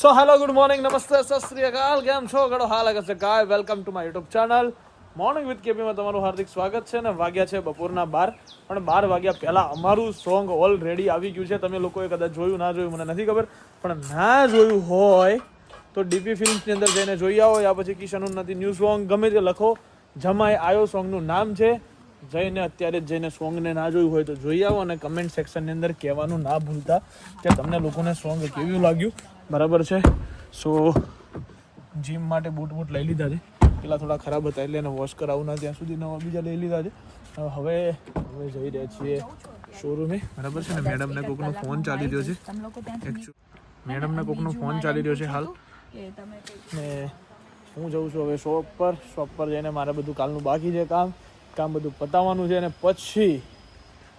સો hello good morning નમસ્તે સત શ્રી અકાલ કેમ છો ઘણો હાલ છે guy welcome to my YouTube channel morning with કેપીમાં તમારું હાર્દિક સ્વાગત છે ને વાગ્યા છે બપોરના બાર. પણ બાર વાગ્યા પહેલા અમારું સોંગ ઓલરેડી આવી ગયું છે. તમે લોકોએ કદાચ જોયું, ના જોયું, મને નથી ખબર. પણ ના જોયું હોય તો ડીપી ફિલ્મ્સની અંદર જઈને જોઈ આવો. યા પછી કિશનનું નથી ન્યૂ સોંગ ગમે તે લખો. જમાય આયો સોંગનું નામ છે. જઈને અત્યારે જઈને સોંગને ના જોયું હોય તો જોઈ આવો અને કમેન્ટ સેક્શનની અંદર કહેવાનું ના ભૂલતા કે તમને લોકોને સોંગ કેવું લાગ્યું. બરાબર છે? સો જીમ માટે બૂટ બૂટ લઈ લીધા છે. પેલા થોડા ખરાબ હતા એટલે એને વોશ કરાવું ના ત્યાં સુધી નવા બીજા લઈ લીધા છે. હવે હવે જઈ રહ્યા છીએ શોરૂમે બરાબર છે ને? મેડમને કોકનો ફોન ચાલી રહ્યો છે. મેડમને કોકનો ફોન ચાલી રહ્યો છે હાલ. ને હું જઉં છું હવે શોપ પર. શોપ પર જઈને મારે બધું કાલનું બાકી છે કામ. કામ બધું પતાવવાનું છે અને પછી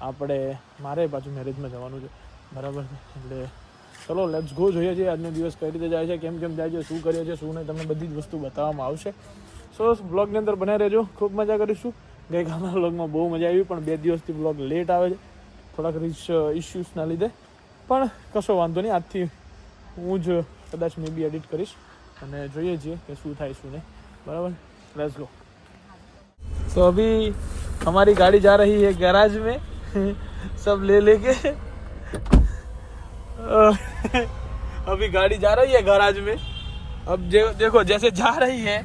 આપણે મારે પાછું મેરેજમાં જવાનું છે. બરાબર એટલે ચલો લેટ્સ ગો જોઈએ છીએ આજનો દિવસ કઈ રીતે જાય છે, કેમ કેમ જાય છે, શું કરીએ છીએ, શું નહીં, તમને બધી જ વસ્તુ બતાવવામાં આવશે. સો બ્લોગની અંદર બને રહેજો. ખૂબ મજા કરીશું. ગઈકાલના બ્લોગમાં બહુ મજા આવી, પણ બે દિવસથી બ્લોગ લેટ આવે છે. થોડાક રીચ ઇસ્યુઝના લીધે. પણ કશો વાંધો નહીં, આજથી હું જ કદાચ મે બી એડિટ કરીશ. અને જોઈએ છીએ કે શું થાય, શું નહીં. બરાબર? લેટ્સ ગો तो अभी हमारी गाड़ी जा रही है गैराज में सब ले लेके अभी गाड़ी जा रही है गैराज में अब जे, देखो जैसे जा रही है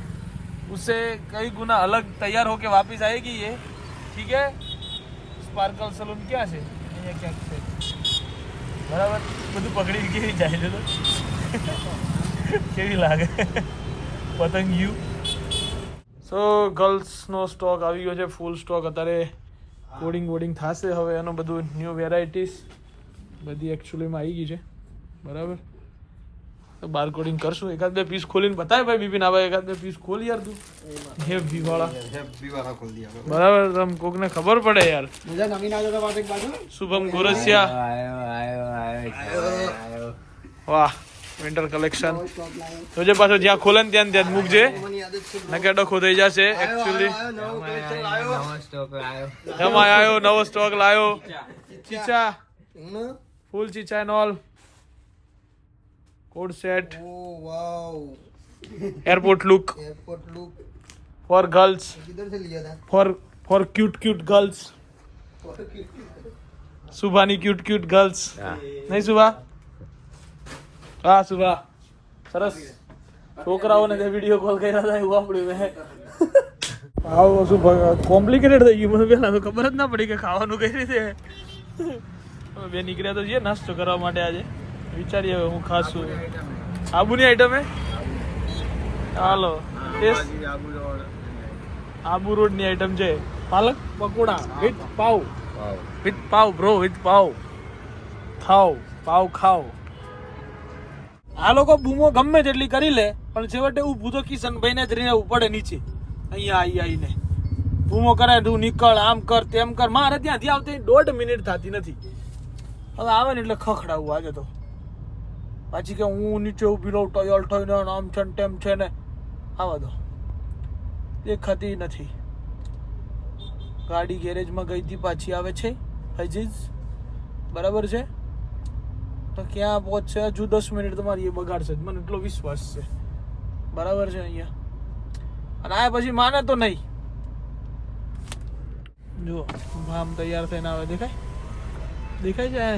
उससे कई गुना अलग तैयार होके वापस आएगी ये ठीक है સ્પાર્કલ સલૂન ક્યાં છે અહીંયા ક્યાંક છે બરાબર બધું પકડી કેવી જાય છે તો કેવી લાગે પતંગિયું સો ગર્લ્સનો સ્ટોક આવી ગયો છે ફૂલ સ્ટોક અત્યારે કોડિંગ વોડિંગ થશે હવે એનો બધું ન્યૂ વેરાયટીસ બધી એકચ્યુઅલીમાં આવી ગઈ છે. બરાબર? તો બાર કોડિંગ કરશું. એકાદ બે પીસ ખોલીને બતાવે ભાઈ બિપિન આ ભાઈ એકાદ બે પીસ ખોલ યાર તું. હેવી વાળા. બરાબર? તમ કોકને ખબર પડે યાર. શુભમ ગોરસિયા. વાહ. વિન્ટર કલેક્શન જોજે પાછો જ્યાં ખોલે ને ત્યાં ને ત્યાં જ મૂકજે નકે ડખો થઈ જશે એકચ્યુઅલી એમાં આવ્યો નવો સ્ટોક લાયો ચીચા ફૂલ ચીચા and all coord set airport look for girls for for cute cute girls સુભાની cute cute girls નહીં સુભા હા સુભા સરસ. છોકરાઓને જે વીડિયો કોલ કર્યા હતા એવું આપણું મેં. આવો શું કોમ્પ્લિકેટેડ થઈ ગયું. મને પહેલાં તો ખબર જ ના પડી કે ખાવાનું કઈ રીતે. બે નીકળ્યા તો જઈએ નાસ્તો કરવા માટે આજે. વિચારીએ હવે હું ખાશું. આબુની આઈટમ હે હાલો. આબુ રોડની આઈટમ છે. પાલક? પકોડા. વિથ પાવ વિથ પાવ બ્રો વિથ પાવ ખાઓ. પાવ ખાઓ. આ લોકો બૂમો ગમે તેટલી કરી લે, પણ છેવટે ઊભું તો કિશનભાઈને જ રહેવું પડે નીચે. અહીંયા આવી આવીને બૂમો કરે, તું નીકળ, આમ કર, તેમ કર. મારે ત્યાંથી આવતી દોઢ મિનિટ થતી નથી. હવે આવે ને એટલે ખખડાવું આજે તો. પાછી કે હું નીચે ઊભી રહું, ટોયલ થઈને આમ છે ને તેમ છે ને. આવા દો દેખાતી નથી. ગાડી ગેરેજમાં ગઈ હતી પાછી આવે છે હજીજ બરાબર છે? તો ક્યાં પહોંચશે હજુ દસ મિનિટ તમારી એ બગાડશે જ મને એટલો વિશ્વાસ છે. બરાબર છે અહીંયા. અને આ પછી માને તો નહીં. જુઓ આમ તૈયાર થઈને આવે. દેખાય? દેખાય છે?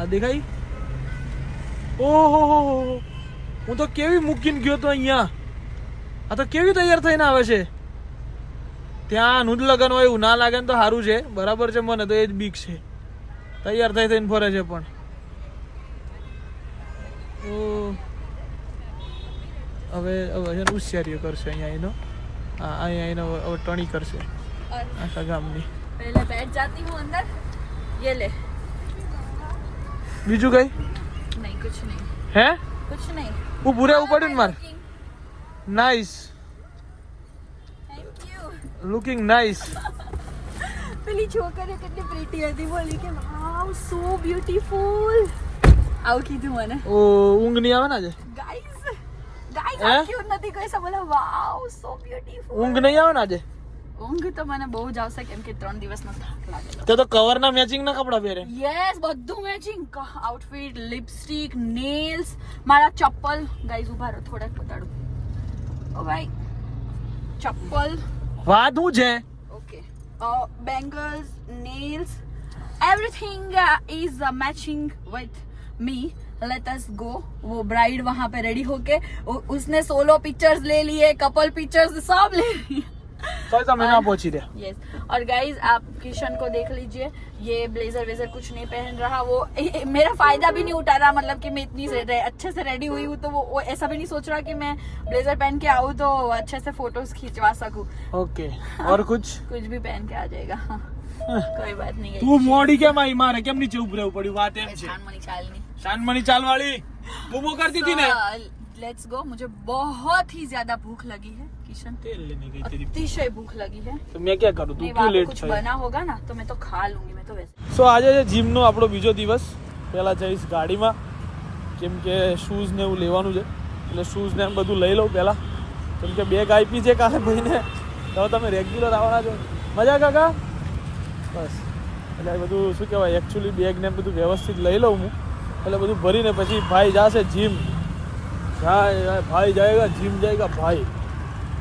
આ? દેખાય? ઓહો હો હો. હો. તો કેવી મૂકીને ગયો તો અહીંયા? આ તો કેવી તૈયાર થઈને આવે છે? ત્યાં નું જ લગન હોય એવું ના લાગે ને તો સારું છે. બરાબર છે મને તો એ જ બીક છે. તૈયાર થઈ થઈને ફરે છે પણ. હવે હવે ઉશ્યારીઓ કરશે અહીંયા એનો અહીંયા એનો હવે ટણી કરશે. આખા ગામની. પહેલે બેઠ જાતી હું અંદર. યે લે. બીજું કઈ? નહીં કુછ નહીં. હે? કુછ નહીં. હું પૂરા ઉપાડ્યું ને માર? નાઈસ લુકિંગ નાઇસ પેલી છોકરી કેટલી પ્રીટી હતી બોલી કે વાવ સો બ્યુટીફુલ આવું કીધું મને. ઓ ઊંઘ નહીં આવે ને આજે? ગાઈઝ ગાઈઝ આ ક્યુટ નથી કોઈ સબોલા વાવ સો બ્યુટીફુલ ઊંઘ નહીં આવે ને આજે? ઊંઘ તો મને બહુ જ આવશે કેમ કે ત્રણ દિવસનો થાક લાગેલો. તો તો કવર ના મેચિંગ ના કપડા પહેરે? યસ બધું મેચિંગ આઉટફિટ લિપસ્ટિક નેલ્સ મારા ચપ્પલ. ગાઈઝ ઊભા રહો થોડાક બતાડું ઓ ભાઈ ચપ્પલ. વાત હું છે? Okay bangles nails everything is matching with me let us go वो ब्राइड वहां पे रेडी होके उ- उसने सोलो पिक्चर्स ले लिए कपल पिक्चर्स सब ले लिए તો તમે ના પહોંચી રહ્યા यस और गाइज आप किशन को देख लीजिए ये ब्लेजर वेजर कुछ नहीं पहन रहा वो मेरा फायदा भी नहीं उठा रहा मतलब कि मैं इतनी से, रे- अच्छे से रेडी हुई हूँ तो वो, वो ऐसा भी नहीं सोच रहा कि मैं ब्लेजर पहन के आऊँ तो अच्छे से फोटोज खिंचवा सकूँ ઓકે ઓર કુછ कुछ भी पहन के आ जाएगा हाँ, कोई बात नहीं તું મોડી કેમ આવી મારે કેમ નીચે ઉભું રહેવું પડ્યું વાત એમ છે छान शानमणि चाल वाली वो वो करती थी ना लेट्स गो मुझे बहुत ही ज्यादा भूख लगी है किशन तेल लेने गई तेरी अतिशय भूख लगी है તો મેં ક્યાં કરું? તું ક્યું લેટ થઈ? બના હોગા ના તો મેં તો ખા લૂંગી મેં તો વैसे સો આજે છે જીમ નો આપણો બીજો દિવસ પહેલા જઈશ ગાડીમાં કેમ કે શૂઝ ને એવું લેવાનું છે. એટલે શૂઝ ને એમ બધું લઈ લઉં પહેલા. કેમ કે બેગ આપી છે કાલે ભાઈને. તો તમે રેગ્યુલર આવવાના છો. મજા કાકા? બસ. એટલે બધું શું કહેવાય? એકચ્યુઅલી બેગ ને બધું વ્યવસ્થિત લઈ લઉં હું. એટલે બધું ભરીને પછી ભાઈ જશે જીમ હા ભાઈ જાયગા જીમ જાયગા ભાઈ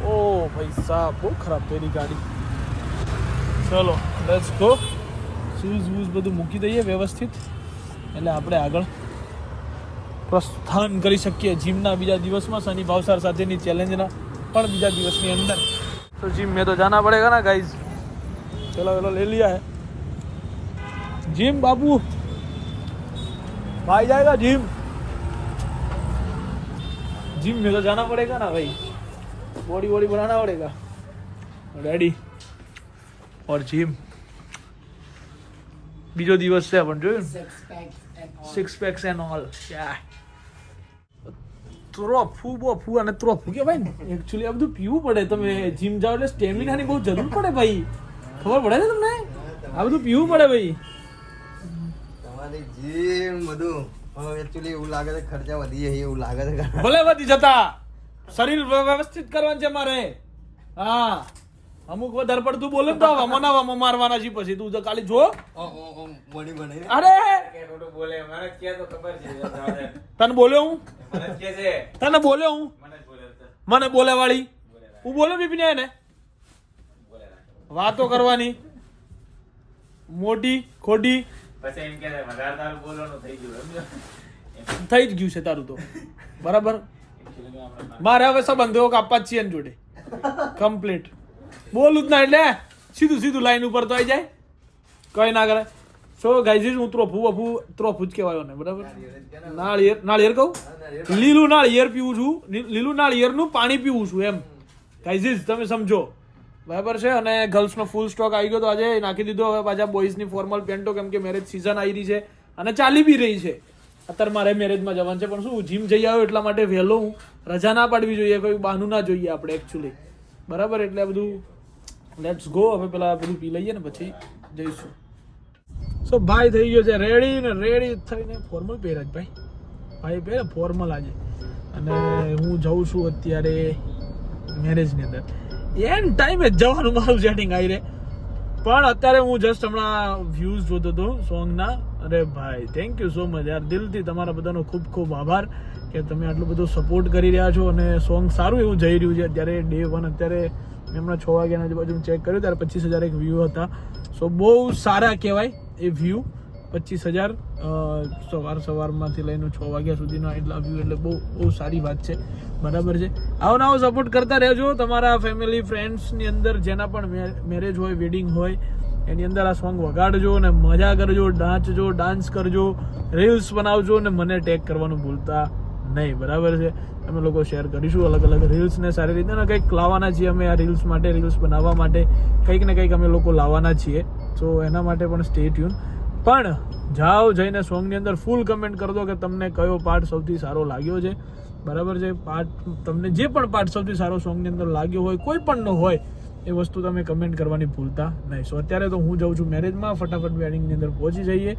ઓ ભાઈ સાહેબ બહુ ખરાબ તેની ગાડી ચલો લેટ્સ ગો શૂઝ વૂઝ બધું મૂકી દઈએ વ્યવસ્થિત એટલે આપણે આગળ પ્રસ્થાન કરી શકીએ જીમના બીજા દિવસમાં શનિ ભાવસાર સાથેની ચેલેન્જના પણ બીજા દિવસની અંદર તો જીમ મેં તો જાના પડેગા ના ગાઈઝ ચલો ચલો લે લિયા હે જીમ બાબુ भाई जाएगा जिम जिम में तो जाना पड़ेगा ना भाई बॉडी बॉडी बनाना पड़ेगा रेडी और जिम બીજો દિવસ છે પણ જોયું સિક્સ પેક્સ એન્ડ ઓલ ત્રોફુ બોફુ અને ત્રોફુ કે ભાઈ ને એકચ્યુઅલી આ બધું પીવું પડે તમે જીમ જાઓ એટલે સ્ટેમિનાની બહુ જરૂર પડે ભાઈ ખબર પડે ને તમને આ બધું પીવું પડે ભાઈ તમારી જીમ બધું. હવે એકચ્યુઅલી એવું લાગે છે ખર્ચા વધી જાય એવું લાગે છે. ભલે વધી જતા. શરીર વ્યવસ્થિત કરવાનું છે મારે. હા. અમુક વધારે પડતું બોલે તો તો મનાવામાં મારવાના છે પછી. તું તો ખાલી જો. મણી બની અરે! બોલે. મને કે તો ખબર છે તને બોલ્યો હું? મને કે છે. તને બોલ્યો હું? મને બોલે બોલે વાળી હું બોલ્યો બીપી ને બોલે વાતો કરવાની. મોટી ખોટી પછી એમ કે વધારે તારું બોલવાનું થઈ ગયું? થઈ જ ગયું છે તારું તો. બરાબર? મારે હવે સંબંધો કાપવા જ છીએ જોડે. કમ્પ્લીટ બોલું જ ના એટલે. સીધું સીધું લાઈન ઉપર તો આવી જાય. કઈ ના કરે. સો ગાઈઝીસ હું ત્રોફું વફું ત્રોફું જ કહેવાયો ને, બરાબર? નાળિયેર નાળિયેર કહું? લીલું નાળિયેર પીવું છું. લીલું નાળિયેરનું પાણી પીવું છું એમ. ગાઈઝીસ તમે સમજો. બરાબર છે? અને ગર્લ્સનો ફૂલ સ્ટોક આવી ગયો તો આજે નાખી દીધો. હવે પાછા બોયઝની ફોર્મલ પેન્ટો, કેમ કે મેરેજ સિઝન આવી રહી છે અને ચાલી બી રહી છે. અત્યારે મારે મેરેજમાં જવાનું છે, પણ શું જીમ જઈ આવ્યો એટલા માટે વહેલો હું. રજા ના પાડવી જોઈએ, કોઈ બહાનું ના જોઈએ આપણે એકચ્યુઅલી બરાબર? એટલે આ બધું લેટ્સ ગો હવે પેલા બધું પી લઈએ ને પછી જઈશું. સો ભાઈ થઈ ગયો છે રેડી ને રેડી થઈને ફોર્મલ પહેરે જ ભાઈ. ભાઈ પહેરે ફોર્મલ આજે. અને હું જઉં છું અત્યારે મેરેજની અંદર. એન ટાઈમે જવાનું મારું સેટિંગ આવી રે પણ અત્યારે હું જસ્ટ હમણાં વ્યૂઝ જોતો હતો સોંગના અરે ભાઈ થેન્ક યુ સો મચ યાર. દિલથી તમારા બધાનો ખૂબ ખૂબ આભાર કે તમે આટલો બધો સપોર્ટ કરી રહ્યા છો અને સોંગ સારું એવું જઈ રહ્યું છે. અત્યારે ડે વન અત્યારે મેં હમણાં છ વાગ્યાના આજુબાજુ ચેક કર્યું, ત્યારે પચીસ હજાર એક વ્યૂ હતા. સો બહુ સારા કહેવાય એ વ્યૂ પચીસ હજાર સવાર સવારમાંથી લઈને છ વાગ્યા સુધીના એટલા વ્યૂ એટલે બહુ બહુ સારી વાત છે. બરાબર છે? આવો આવો સપોર્ટ કરતા રહેજો. તમારા ફેમિલી ફ્રેન્ડ્સની અંદર જેના પણ મેરેજ હોય વેડિંગ હોય, એની અંદર આ સોંગ વગાડજો ને મજા કરજો, નાચજો ડાન્સ કરજો રીલ્સ બનાવજો ને મને ટેગ કરવાનું ભૂલતા નહીં. બરાબર છે? અમે લોકો શેર કરીશું અલગ અલગ રીલ્સને સારી રીતે કંઈક લાવવાના છીએ અમે આ રીલ્સ માટે રીલ્સ બનાવવા માટે. કંઈક ને કંઈક અમે લોકો લાવવાના છીએ. તો એના માટે પણ સ્ટે ટ્યુન પણ જાઓ જઈને સોંગની અંદર ફૂલ કમેન્ટ કરી દો કે તમને કયો પાર્ટ સૌથી સારો લાગ્યો છે. બરાબર છે? પાર્ટ તમને જે પણ પાર્ટ સૌથી સારો સોંગની અંદર લાગ્યો હોય, કોઈ પણનો હોય, એ વસ્તુ તમે કમેન્ટ કરવાની ભૂલતા નહીં. સો અત્યારે તો હું જાઉં છું મેરેજમાં ફટાફટ વેડિંગની અંદર પહોંચી જઈએ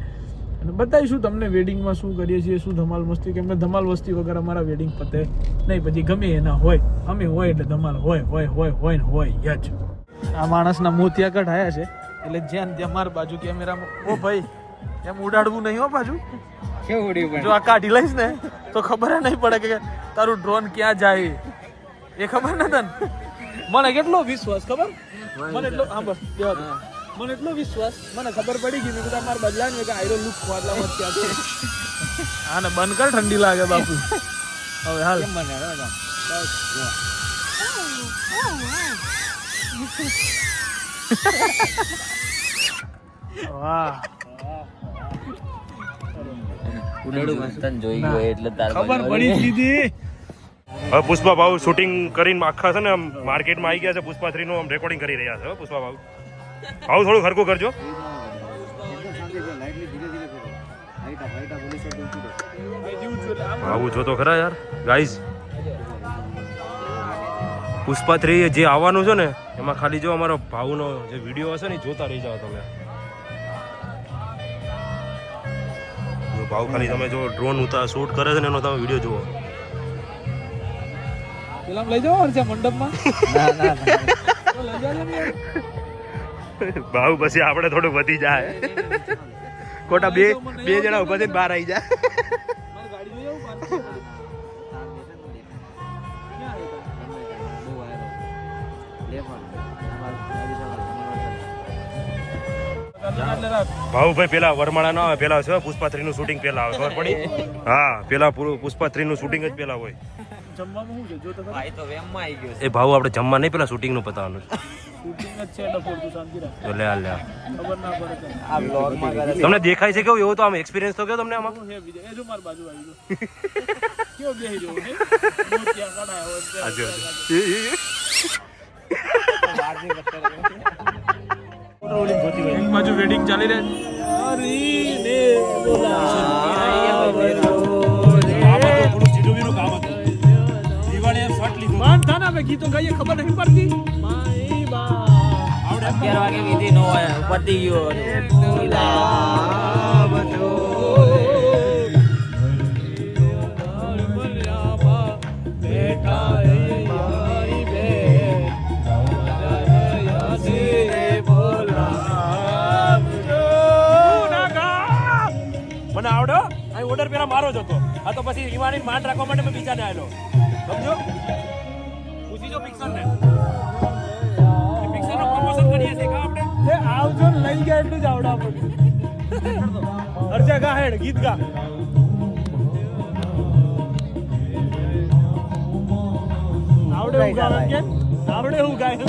અને બતાવીશું તમને વેડિંગમાં શું કરીએ છીએ, શું ધમાલ મસ્તી, કેમ કે ધમાલ મસ્તી વગર અમારા વેડિંગ પતે નહીં. પછી ગમે એના હોય, અમે હોય એટલે ધમાલ હોય હોય હોય હોય ને હોય યજ આ માણસના મોતિયા કઢાયા છે, એટલે જ્યાં ત્યાં માર બાજુ કેમેરામાં ઓ ભાઈ એમ ઉડાડવું નહીં હો પાછું કેવું ઉડ્યું જો આ કાઢી લઈશ ને તો ખબર નહીં પડે કે તારું ડ્રોન ક્યાં જાય. એ ખબર ન તને? મને કેટલો વિશ્વાસ ખબર? મને એટલો હા બસ મને એટલો વિશ્વાસ મને ખબર પડી ગઈ મેં કીધું મારા બદલા કે આયરો લુક માટલામાં જ ક્યાં છે હા ને બંધ કર ઠંડી લાગે બાપુ. હવે હાલ. વાહ એટલે તાર ખબર પડી દીધી. હવે પુષ્પા ભાવ શૂટિંગ કરીને આખા છે ને માર્કેટમાં આવી ગયા છે. પુષ્પા થ્રી નું આમ રેકોર્ડિંગ કરી રહ્યા છે પુષ્પા ભાવ ભાવ થોડું ખરખું કરજો. આવું જો તો ખરા યાર. ગાઈઝ પુષ્પા થ્રી જે આવવાનું છે ને એમાં ખાલી જો અમારો ભાવનો જે વીડિયો હશે ને એ જોતા રહી જાઓ તમે. ભાવ ખાલી તમે જો ડ્રોન ઉતા શૂટ કરે છે ને એનો તમે વીડિયો જુઓ. પેલા લઈ જાઓ હર્ષા મંડપમાં. ભાવ પછી આપણે થોડું વધી જાય. ખોટા બે બે જણા ઊભા થઈને બહાર આવી જાય. ભાવુભાઈ પેલા વરમાળા ના આવે પેલા છે પુષ્પા થ્રી નું શૂટિંગ પેલા આવે ખબર પડી? હા પેલા પુષ્પા થ્રી નું શૂટિંગ જ પેલા હોય. જમવામાં શું છે જો તો ખરા. ભાઈ તો વેમમાં આવી ગયો એ ભાવ આપણે જમવા નહીં પેલા શૂટિંગનું પતાવવાનું શૂટિંગ જ છે ડફોડ તું શાંતિ રાખ તો લે આ લે આ. ખબર ના પડે તને. આ બ્લોગમાં કરે તમને દેખાય છે કેવું? એવો તો આમ એક્સપિરિયન્સ તો કેવો તમને આમાં? શું હોતી હોય. એક બાજુ વેડિંગ ચાલી રહે ગીતો ગાઈએ ખબર નહીં પડતી માઈ બા અગિયાર વાગે વિધિ નો હોય પતી ગયો મારો જ હતો. આ તો પછી ઈમાની માન રાખવા માટે મેં બીજાને આવેલો સમજો? પૂછી જો પિક્ચર ને પિક્ચર પ્રમોશન કરીએ છીએ કા આપણે? એ આવજો ને લઈ ગયા એટલું જ આવડે આપણને અરજા ગા હેડ ગીત ગા. આવડે ગાવે કે? આવડે હું ગાય કે?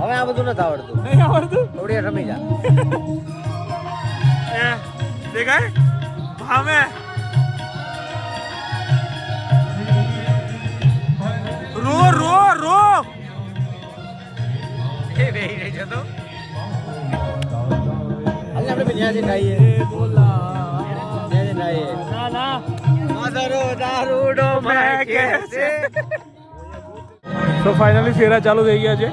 હવે આ બધું નથી આવડતું. નહીં આવડતું? થોડી રમી જા. એ દેખાય? ભામે रो रो रो એ બેહી રહી જતો હાલ આપણે ત્યાં ખાઈએ બોલા. ત્યાં ખાઈએ ના ના. માધરો દારૂડો મેં કેસે તો ફાઇનલી ફેરા ચાલુ થઈ ગયા છે.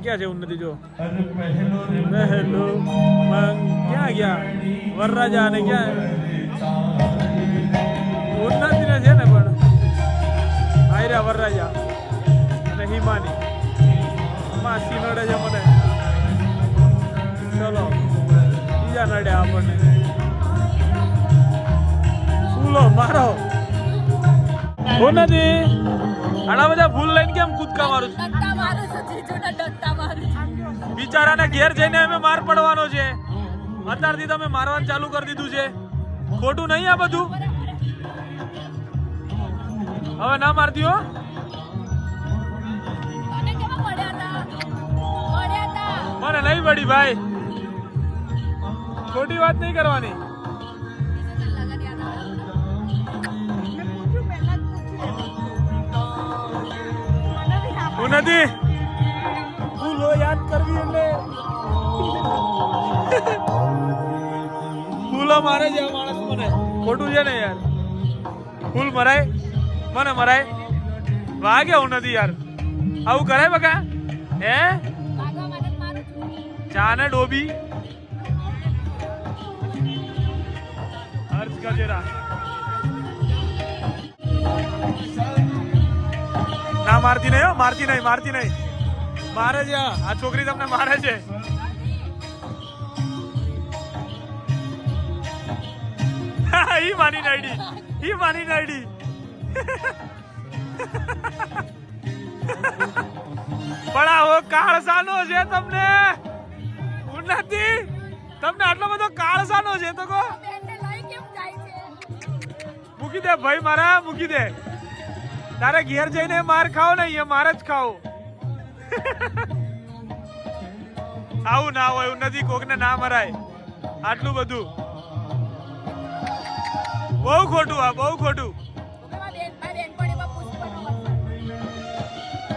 ક્યાં છે ઉન્નતિ જો મહેલો ક્યાં ગયા વરરાજા ને ક્યાં ઉન્નતિ ને છે ને પણ આયરા વરરાજા અને હિમાની માસી નડે છે મને ચલો બીજા નડ્યા આપણને ફૂલો મારો ઉન્નતિ આના બધા ફૂલ લઈને કેમ કૂદકા મારું છું બિચારાને ઘેર જઈને અમે માર પડવાનો છે. અત્યારથી તમે મારવાનું ચાલુ કરી દીધું છે. ખોટું નહીં આ બધું? હવે ના મારતી હો. મને નહીં પડી ભાઈ. ખોટી વાત નહીં કરવાની. હું નથી. ફૂલો મારે છે માણસ મને. ખોટું છે ને યાર. ફૂલ મરાય. મને મરાય. વાગે હું નથી યાર. આવું કરાય બકા? હે? ચા ને ડોબી. હર્ષ ગજેરા ના, મારતી નહીં મારતી નહીં મારતી નહીં. મારે છે આ છોકરી તમને મારે છે. ઈ માની નાઈડી ઈ માની નાઈડી પણ આવો કાળસાનો છે તમને. ઉન્નતિ, તમને આટલો બધો કાળસાનો છે તો કો મૂકી દે ભાઈ મારા, મૂકી દે. તારે ઘેર જઈને માર ખાઓ ને અહીંયા માર જ ખાઓ આવું ના હોય એવું નથી કોકને ના મરાય. આટલું બધું. બહુ ખોટું આ બહુ ખોટું.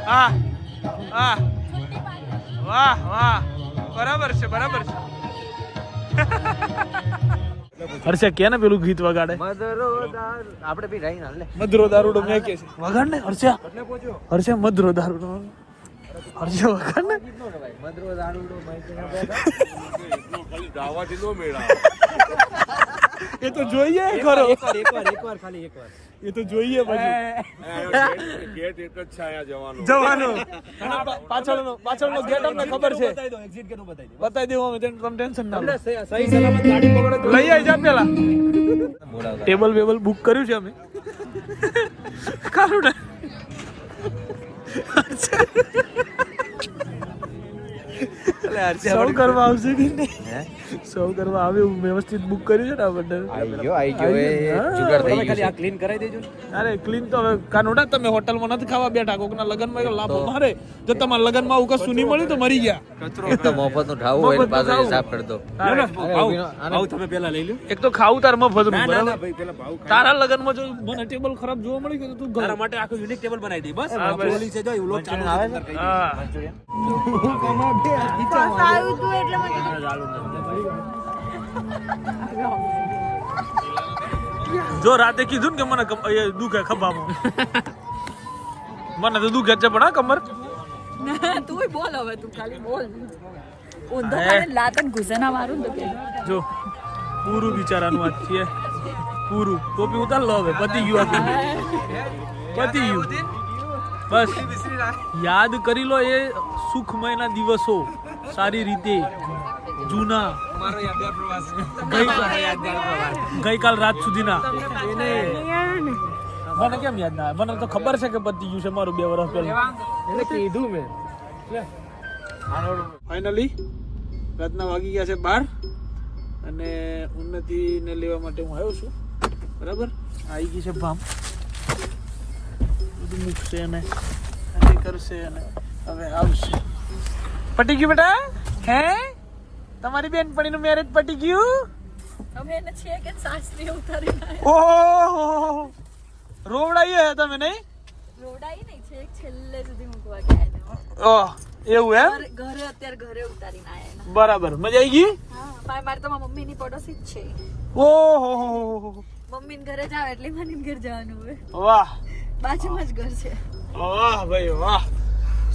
હા હા. વાહ વાહ. બરાબર છે બરાબર છે. હર્ષે કે ને પેલું ગીત વગાડે? મધરો દાર. આપણે બી રહી ના દારૂડો મેં કે છે. વગાડ ને હર્ષે હર્ષે મધુરો દારૂડો. હર્ષે વગાડ ને મધરો દારૂડો માઈક એ તો જોઈએ ખરો. એકવાર એકવાર એકવાર ખાલી એકવાર એ તો જોઈએ પછી જવાનો. જવાનો. પાછળનો પાછળનો ગેટ અમને ખબર છે. બતાવી દો એક્ઝિટ કેનું બતાવી દો બતાવી દેવું અમે તમે ટેન્શન ના લો. સહી સલામત ગાડી પકડો લઈ આવી જા પેલા. ટેબલ વેબલ બુક કર્યું છે અમે. કારું ને. સૌ કરવા આવશે કે નહીં? સૌ કરવા આવે એવું વ્યવસ્થિત બુક કર્યું છે ને આપણે આઈ ગયો આઈ ગયો. એ હા. થઈ તમે ખાલી આ ક્લીન કરાવી દેજો. અરે ક્લીન તો હવે કાનોડા તમે હોટલમાં નથી ખાવા બેઠા. કોકના લગનમાં એક લાભો મારે. જો તમારા લગનમાં આવું કશું નહીં મળ્યું તો મરી ગયા. છે એક તો મફતનું ઠાવું હોય પાછો કરી દો. તમે પહેલા લઈ લો એક તો ખાવું તાર મફત ના બરાબર? તારા લગનમાં જો મને ટેબલ ખરાબ જોવા મળી ગયું તું તારા ઘર. માટે આખું યુનિક ટેબલ બનાવી દઈ બસ. છે જો એવું લોક ચાલુ છે, અંદર કહી આવ્યું તું એટલે મને જો રાતે કીધું ને કે મને એ દુખે ખભામાં. મને તો દુખે છે પણ કમર. તું બોલ હવે તું ખાલી બોલ. ઊંધો મને લાતન ઘુસેના મારું તો કે. જો પૂરું બિચારાનું વાત છે. પૂરું. ટોપી ઉતાર લો હવે પતી ગયું આખું પતી ગયું. બસ. યાદ કરી લો એ સુખમયના દિવસો. સારી રીતે જૂના ગઈકાલ રાત સુધીના. મને કેમ યાદ ના મને તો ખબર છે કે પતી ગયું છે મારું બે વર્ષ પહેલા. એને કીધું મેં. ફાઇનલી રાતના વાગી ગયા છે બાર અને ઉન્નતિને લેવા માટે હું આવ્યો છું. બરાબર? આવી ગઈ છે ભામ. બધું મૂકશે અને કરશે અને હવે આવશે. પટી ગયું બેટા? હે? તમારી બેનપણીનું મેરેજ પટી ગયું? અમે એને છે કે સાસરી ઉતારી ના ઓહો! હે તમે નહીં? રોડાઈ નહીં છે છેલ્લે સુધી મૂકવા ગયા ઓહ એવું એમ? ઘરે- અત્યારે ઘરે ઉતારી ના આયા બરાબર. મજા આવી ગઈ? હા ભાઈ મારે તો મારી મમ્મીની પડોશી જ છે. ઓહો! મમ્મીને ઘરે જાવ એટલે મને ઘર જવાનું હોય. વાહ. બાજુમાં જ ઘર છે. વાહ ભાઈ વાહ.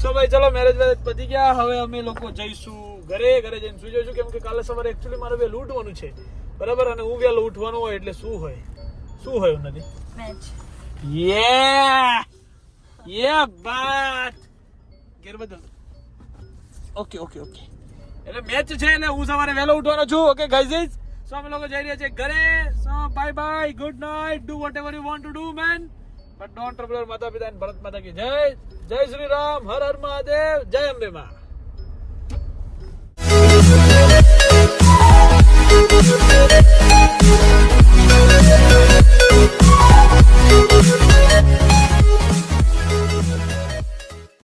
સો ભાઈ ચલો મેરેજ વેરેજ પતી ગયા. હવે અમે લોકો જઈશું ઘરે ઘરે જઈને સુઈ જઈશું. કેમ કે કાલે સવારે એકચ્યુઅલી મારે વહેલું ઉઠવાનું છે. બરાબર? અને હું વહેલું ઉઠવાનું હોય એટલે શું હોય? શું હોય નથી યે યે બાત! ઘેર બદલ ઓકે ઓકે ઓકે એટલે મેચ છે એટલે હું સવારે વહેલો ઉઠવાનો છું. ઓકે ગાઈઝ સો અમે લોકો જઈ રહ્યા છે ઘરે. So bye bye good night do whatever you want to do man પણ નોન ટ્રબલર માતા પિતા ભરત માતા કી જય જય શ્રી રામ હર હર મહાદેવ જય અંબે માં Thank you.